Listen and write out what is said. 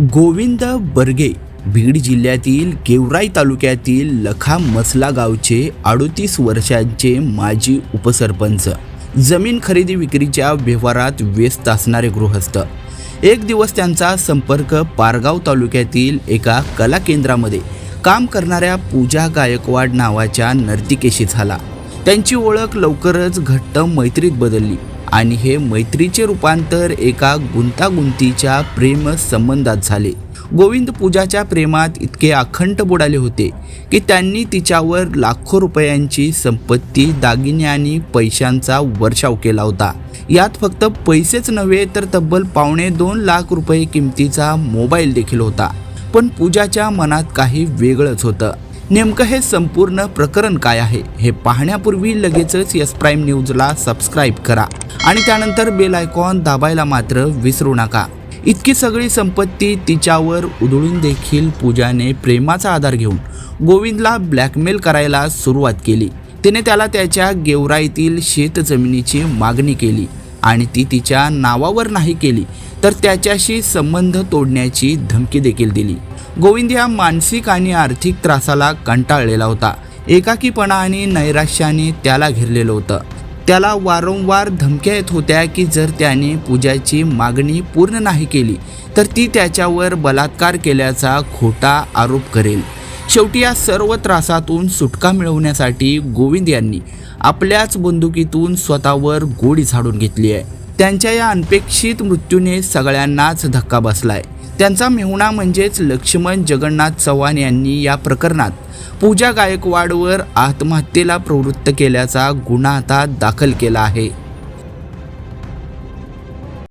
गोविंद बर्गे बीड जिल्ह्यातील गेवराई तालुक्यातील लखा मसला गावचे अडोतीस वर्षांचे माजी उपसरपंच. जमीन खरेदी विक्रीच्या व्यवहारात व्यस्त असणारे गृहस्थ. एक दिवस त्यांचा संपर्क पारगाव तालुक्यातील एका कला केंद्रामध्ये काम करणाऱ्या पूजा गायकवाड नावाच्या नर्तिकेशी झाला. त्यांची ओळख लवकरच घट्ट मैत्रीत बदलली. आणि हे मैत्रीचे रूपांतर एका गुंतागुंतीच्या प्रेम संबंधात झाले. गोविंद पूजाच्या प्रेमात इतके अखंड बुडाले होते की त्यांनी तिच्यावर लाखो रुपयांची संपत्ती दागिने आणि पैशांचा वर्षाव केला होता. यात फक्त पैसेच नव्हे तर तब्बल पावणे दोन लाख रुपये किमतीचा मोबाईल देखील होता. पण पूजाच्या मनात काही वेगळंच होतं. नेमकं हे संपूर्ण प्रकरण काय आहे हे पाहण्यापूर्वी लगेचच यस प्राईम न्यूजला सबस्क्राईब करा. आणि त्यानंतर बेल आयकॉन दाबायला मात्र विसरू नका. इतकी सगळी संपत्ती तिच्यावर उधळून देखील पूजाने प्रेमाचा आधार घेऊन गोविंदला ब्लॅकमेल करायला सुरुवात केली. तिने त्याला त्याच्या गेवराईतील शेत जमिनीची मागणी केली आणि ती तिच्या नावावर नाही केली तर त्याच्याशी संबंध तोडण्याची धमकी देखील दिली. गोविंद या मानसिक आणि आर्थिक त्रासाला कंटाळलेला होता. एकाकीपणा आणि नैराश्याने त्याला घेरलेलं होतं. त्याला वारंवार धमक्या येत होत्या की जर त्याने पूजाची मागणी पूर्ण नाही केली तर ती त्याच्यावर बलात्कार केल्याचा खोटा आरोप करेल. शेवटी या सर्व त्रासातून सुटका मिळवण्यासाठी गोविंद यांनी आपल्याच बंदुकीतून स्वतःवर गोळी झाडून घेतली आहे. त्यांच्या या अनपेक्षित मृत्यूने सगळ्यांनाच धक्का बसलाय. त्यांचा मेहुणा म्हणजेच लक्ष्मण जगन्नाथ चव्हाण यांनी या प्रकरणात पूजा गायकवाडवर आत्महत्येला प्रवृत्त केल्याचा गुन्हा आता दाखल केला आहे.